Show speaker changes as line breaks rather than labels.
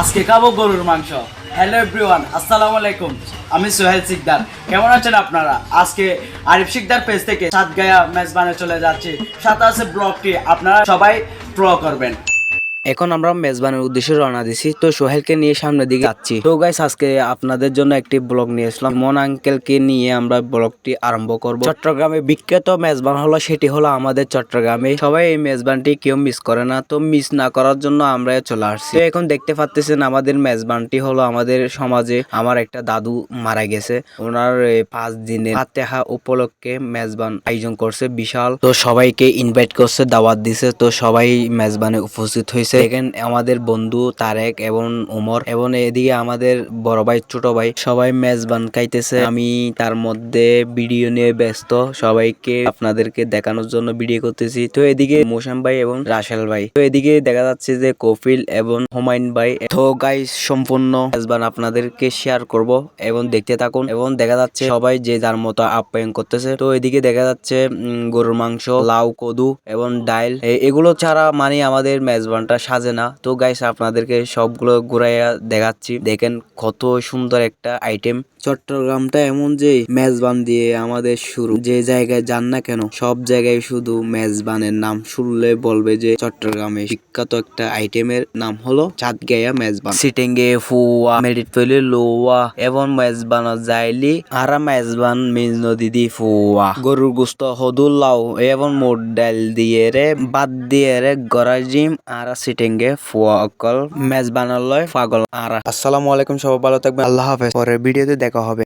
আজকে খাব গরুর মাংস। হ্যালো এভরিওয়ান আসসালামু আলাইকুম। আমি সোহেল সিকদার। কেমন আছেন আপনারা? আজকে আরিফ সিকদার পেজ থেকে সাতগায়া মেজবানে চলে যাচ্ছি। সাথে আছে ব্লগটি আপনারা সবাই প্র করবেন।
এখন আমরা মেজবানের উদ্দেশ্যে রওনা দিছি। তো সোহেলকে নিয়ে সামনের দিকে যাচ্ছি। তো গাইস আজকে আপনাদের জন্য একটি ব্লগ নিয়ে আসলাম। মন আঙ্কেলকে নিয়ে আমরা ব্লগটি আরম্ভ করব। চট্টগ্রামে বিখ্যাত মেজবান হলো, সেটি হলো আমাদের চট্টগ্রামে। সবাই এই মেজবানটি কেউ মিস করে না। তো মিস না করার জন্য আমরা চলে আসছি। এখন দেখতে পাচ্ছেন আমাদের মেজবানটি হলো আমাদের সমাজে আমার একটা দাদু মারা গেছে। ওনার পাঁচ দিনের ফাতেহা উপলক্ষে মেজবান আয়োজন করছে, বিশাল। তো সবাইকে ইনভাইট করছে, দাওয়াত দিছে। তো সবাই মেজবানে উপস্থিত হয়েছে। দেখেন, আমাদের বন্ধু তারেক এবং উমর এবং এদিকে আমাদের বড় ভাই, ছোট ভাই, সবাই মেজবান খাইতেছে। আমি তার মধ্যে ভিডিও নিয়ে ব্যস্ত, সবাইকে আপনাদেরকে দেখানোর জন্য ভিডিও করতেছি। তো এদিকে মোশাম ভাই এবং রাশেল ভাই। তো এদিকে দেখা যাচ্ছে যে কপিল এবং হুমায়ুন ভাই তো গাই সম্পূর্ণ মেজবান আপনাদেরকে শেয়ার করব এবং দেখতে থাকুন এবং দেখা যাচ্ছে সবাই যে যার মতো আপ্যায়ন করতেছে। তো এদিকে দেখা যাচ্ছে গরুর মাংস, লাউ, কদু এবং ডাইল এগুলো ছাড়া মানে আমাদের মেজবানটা সাজে না। তো গাইস আপনাদেরকে সবগুলো ঘুরাইয়া দেখাচ্ছি। দেখেন কত সুন্দর একটা আইটেম চট্টগ্রামটা এমন যে মেজবান দিয়ে আমাদের শুরু। যে জায়গায় যান না কেন, সব জায়গায় শুধু মেজবানের নাম শুনলে বলবে যে চট্টগ্রামে বিখ্যাত একটা আইটেমের নাম হলো চাঁদগাইয়া মেজবান। সিটেঙ্গে ফুয়া মেরিট পেলে লোয়া, এবং মেজবান যাইলি আরা মেজবান মিজ নদী দি ফুয়া। গরুর গুস্ত হদুল্লাও এবং মোট ডাল দিয়ে রে, বাদ দিয়ে রে গরাজিম আরা সিটেঙ্গে ফুয়া অকল মেজবানালয় পাগল আর আসসালামু আলাইকুম সবাই, ভালো থাকবেন। আল্লাহ হাফেজ। পরের ভিডিওতে দেখা হবে।